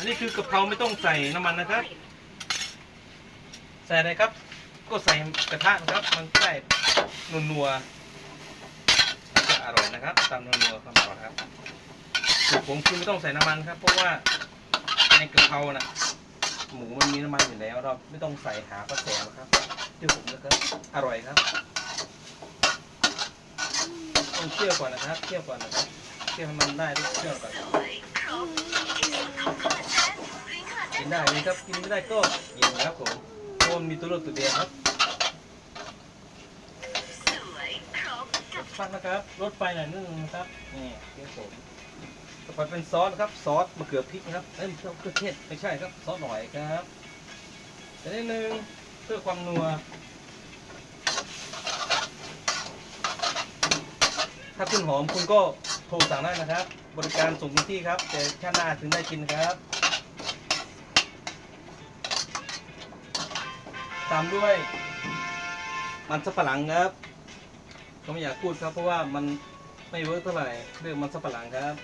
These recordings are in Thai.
อันนี้คือกะเพราไม่ต้องใส่น้ำมันนะครับ ใส่อะไรครับ ก็ใส่กระทะนะครับ มันจะได้นัวๆจะอร่อยนะครับตามนัวๆความอร่อยครับสูตรผมคือไม่ต้องใส่น้ำมันครับ เพราะว่าในกะเพราน่ะหมูมันมีน้ำมันอยู่แล้ว เราไม่ต้องใส่หาประแสนะครับเชื่อผมนะครับ อร่อยครับต้องเคี่ยวก่อนนะครับเคี่ยวก่อนนะครับเคี่ยวให้มันได้ด้วยเคี่ยวก่อนกิน ได้เลยครับ กินไม่ได้ก็กินนะครับผมเพราะมันมีตัวเลือกตัวเดียวครับฟังนะครับลดไฟหน่อยนึงนะครับ นี่คี่ยวผมต่อไปเป็นซอสครับ ซอสมะเขือพริกนะครับ เอ้ยมะเขือเทศไม่ใช่ครับ ซอสหน่อยครับแต่นิดนึงเพื่อความนัว ถ้าคุณหอมคุณก็โทรสั่งได้นะครับ บริการส่งถึงที่ครับ แต่ชาติหน้าถึงได้กินครับ ตามด้วย มันสับปะหลังครับเขาไม่อยากพูดครับ เพราะว่ามันไม่เวิร์กเท่าไหร่เรื่องมันสับปะหลังครับ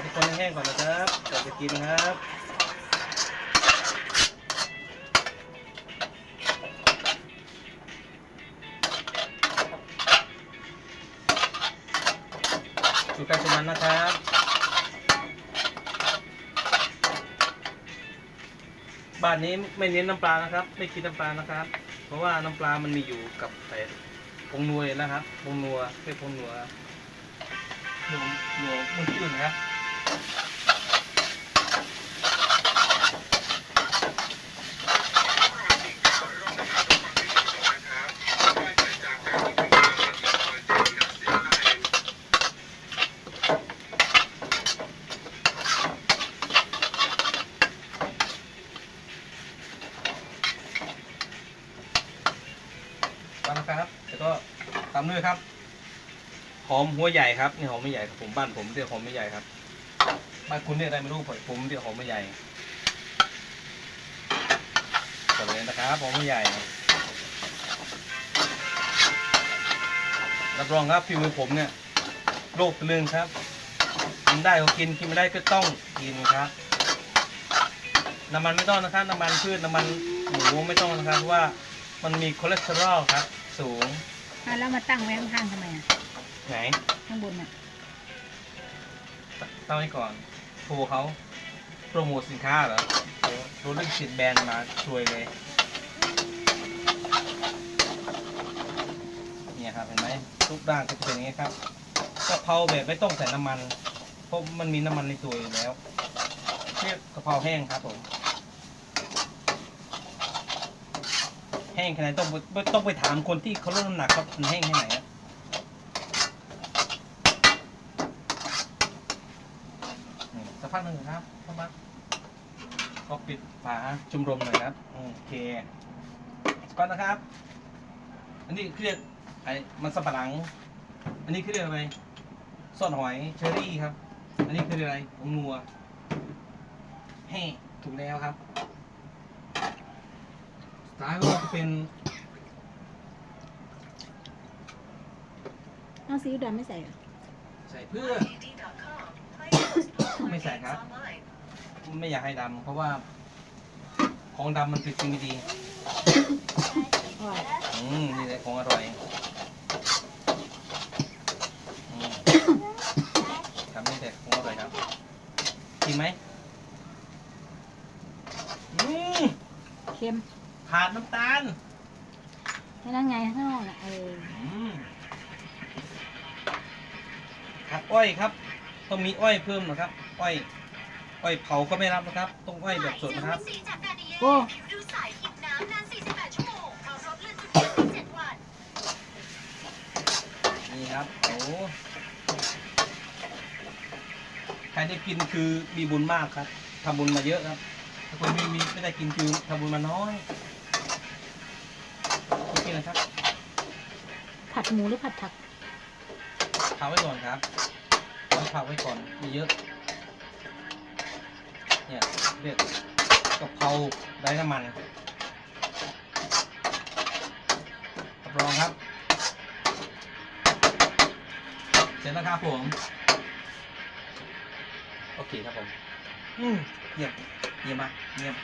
ให้คนให้แห้งก่อนนะครับก่อนจะกินครับ มันนะครับบ้านนี้ไม่เน้นน้ำปลานะครับ ไม่คิดน้ำปลานะครับ เพราะว่าน้ำปลามันมีอยู่กับแต่พงนัวยนะครับพงนัวเป็นพงนัวนัวนัวมันจืดนะครับ ตามนะครับแล้วก็ ตามด้วยครับ หอมหัวใหญ่ครับนี่หอมไม่ใหญ่ครับผมบ้านผมเรียกหอมไม่ใหญ่ครับบ้านคุณเรียกอะไรไม่รู้ผมผมเรียกหอมไม่ใหญ่กดเลยนะครับหอมไม่ใหญ่รับรองครับฝีมือผมเนี่ยโลกตะลึงครับกินได้ก็กินกินไม่ได้ก็ต้องกินครับน้ำมันไม่ต้องนะครับน้ำมันพืชน้ำมันหมูไม่ต้องนะครับเพราะว่ามันมีคอเลสเตอรอลครับ สูง อะแล้วมาตั้งไว้ข้างๆทำไมอะ ไหนข้างบนอะ ตั้งไว้ก่อนโทรเขาโปรโมทสินค้าเหรอโทรโทรเรื่องสิทธิ์แบรนด์มาช่วยเลย เนี่ยครับเห็นไหมทุกด้านก็จะเป็นอย่างนี้ครับกะเพราแบบไม่ต้องใส่น้ำมัน เพราะมันมีน้ำมันในตัวอยู่แล้วเรียกกะเพราแห้งครับผม แห้งแค่ไหนต้องไปต้องไปถามคนที่เขาลดน้ำหนักครับมันแห้งแค่ไหนอะนี่สักพักหนึ่งครับสักพักก็ปิดฝาจุ่มรมหน่อยครับ โอเคก่อนนะครับ อันนี้เรียกไอ้มันสับปะหลัง อันนี้คือเรียกอะไรซอสหอยเชอรี่ครับ อันนี้คืออะไรผงนัวแห้ถูกแล้วครับ ท้ายก็จะเป็นเอาซีอิ๊วดำไม่ใส่เหรอใส่เพื่อ ไม่ใส่ครับ ไม่อยากให้ดำเพราะว่า ของดำมันเป็นสิ่งไม่ดีอร่อยอืมนี่แหละของอร่อยอืมทำนี่แต่ของอร่อยครับกินไหมอืม เค็ม ขาดน้ำตาลแค่นั้นไงข้างนอกอะเอออืมขาดอ้อยครับ ต้องมีอ้อยเพิ่มนะครับ อ้อย อ้อยเผาก็ไม่รับนะครับ ต้องอ้อยแบบสดนะครับ โอ้ดูสายหิบน้ำนาน 48 ชั่วโมงเพราะรถเลื่อนจุดเดียว7วัน นี่ครับโอ้ใครได้กินคือมีบุญมากครับทำบุญมาเยอะครับถ้าคนไม่มีไม่ได้กินคือทำบุญมาน้อย นี่นะครับผัดหมูหรือผัดผักพักไว้ก่อนครับต้องพักไว้ก่อนมีเยอะ เนี่ยเรียกกะเพราไร้น้ำมันรับรองครับ เสร็จแล้วครับผม โอเคครับผม อืมเยี่ยม เยี่ยมมากเยี่ยม